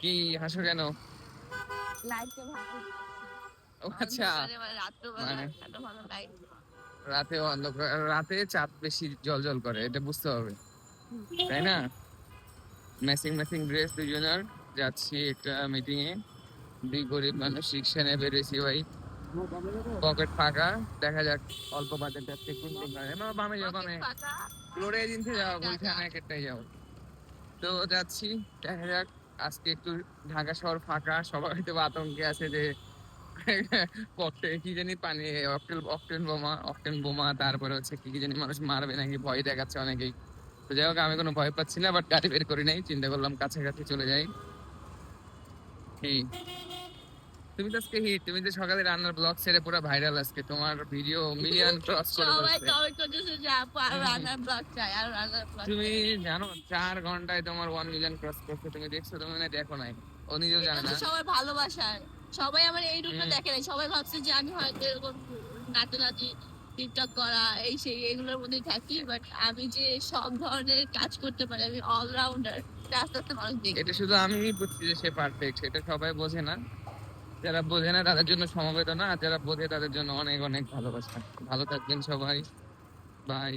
কি হাসো কেন? লাইটটা ভালো ও আচ্ছা। মানে রাতে অন্ধকার রাতে চাঁদ বেশি জল জল করে এটা বুঝতে হবে তাই না? ম্যাচিং ম্যাচিং ড্রেস দুজনের। যাচ্ছি একটা মিটিং এ। দুই গরিব মানুষ নিয়ে বেরিয়েছি ভাই। পকেট ফাঁকা। দেখা যাক অল্প বাজেট যাচ্ছে কোনদিন বামে যাও বামে। ফাঁকা। রোডে দিনতে যাও বলছেন এক একটাই যাও। তো যাচ্ছি দেখা যাক আজকে একটু ঢাকা শহর ফাঁকা সবাই হয়তো আতঙ্কে আছে যে ককটেল কি জানি পানি, অকটেল অকটেন বোমা অকটেন বোমা, তারপরে হচ্ছে কি কি জানি মানুষ মারবে নাকি, ভয় দেখাচ্ছে অনেকেই। তো যাই হোক, আমি কোনো ভয় পাচ্ছি না বাট গাড়ি বের করি নাই, চিন্তা করলাম কাছাকাছি চলে যাই। কি তুমি তো আজকে হিট তুমি তো সকালে রান্নার ব্লগ ছেড়ে পুরো ভাইরাল আজকে। তোমার ভিডিও মিলিয়ন ক্রস করে সবাই কমেন্ট করতেছে যে আপু আর রান্নার ব্লগ চাই আর রান্নার ব্লগ তুমি জানো চার ঘন্টায় তোমার ওয়ান মিলিয়ন ক্রস করছে। তুমি দেখছ তুমি না দেখো নাই। ও নিজেও জানে না। সবার ভালোবাসার সবাই আমার এই রূপটা দেখে নাই। সবাই ভাবছে যে আমি হয়তো এরকম নাচানাচি টিকটক করা এই সেই এগুলোর মধ্যেই থাকি। বাট আমি যে সব ধরনের কাজ করতে পারি আমি অলরাউন্ডার আস্তে আস্তে মানুষ দেখি এটা শুধু আমি বুঝছি যে সে পারফেক্ট সেটা সবাই বোঝে না। যারা বোঝে না তাদের জন্য সমবেদনা, আর যারা বোঝে তাদের জন্য অনেক অনেক ভালোবাসা। ভালো থাকবেন সবাই। বাই